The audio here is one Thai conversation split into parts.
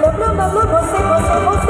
เล็บเริ่มดำเริ่มหัวเซ็งหัวเซ็งหัวเซ็ง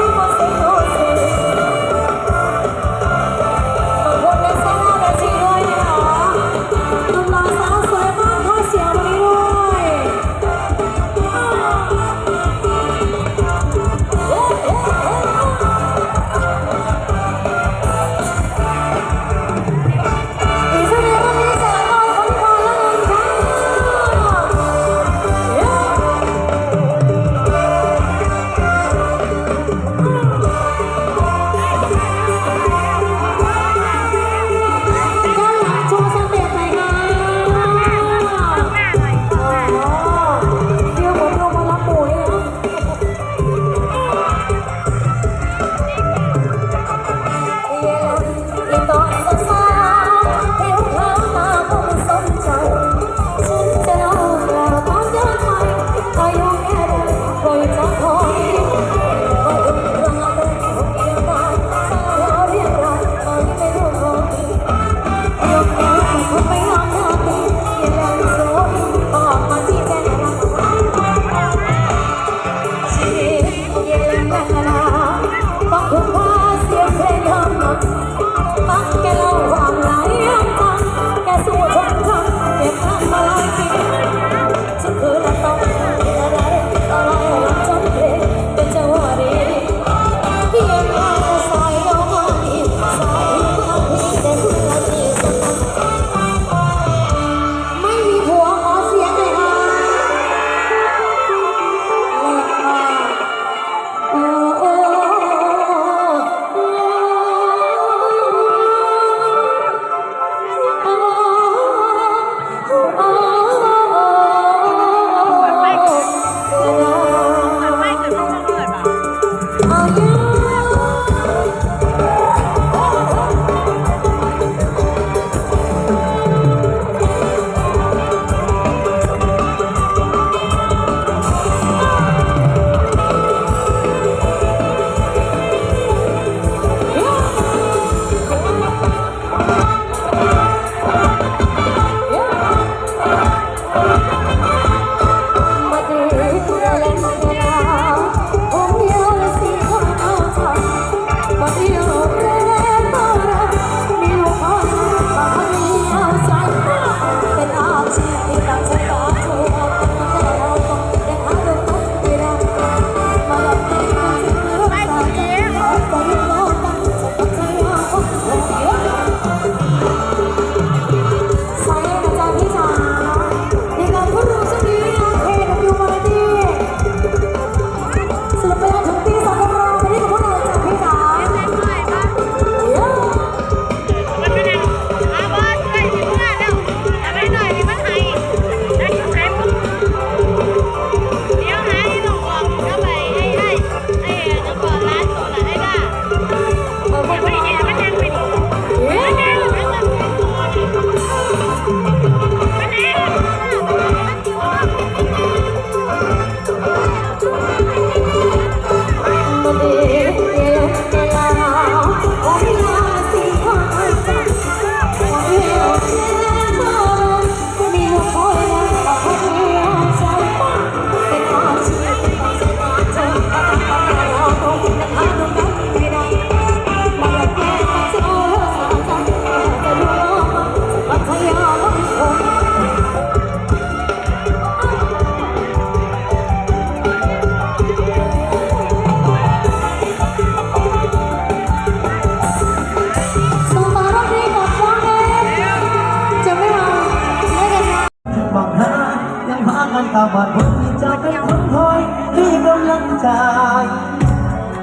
ตาบอดคนที่จะเป็นคนคอยให้กำลังใจ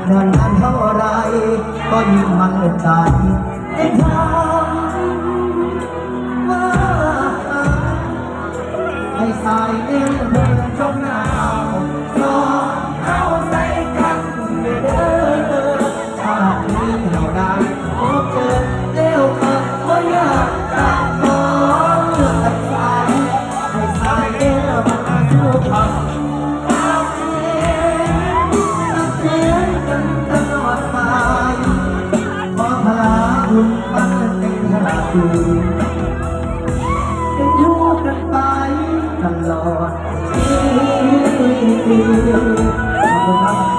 นานนานเท่าไร ก็ยิ่งมันใจในทางว่าให้สายเอ็น บังเป็นขลาดอยู่จะอยู่กันไปตลอดชีวิต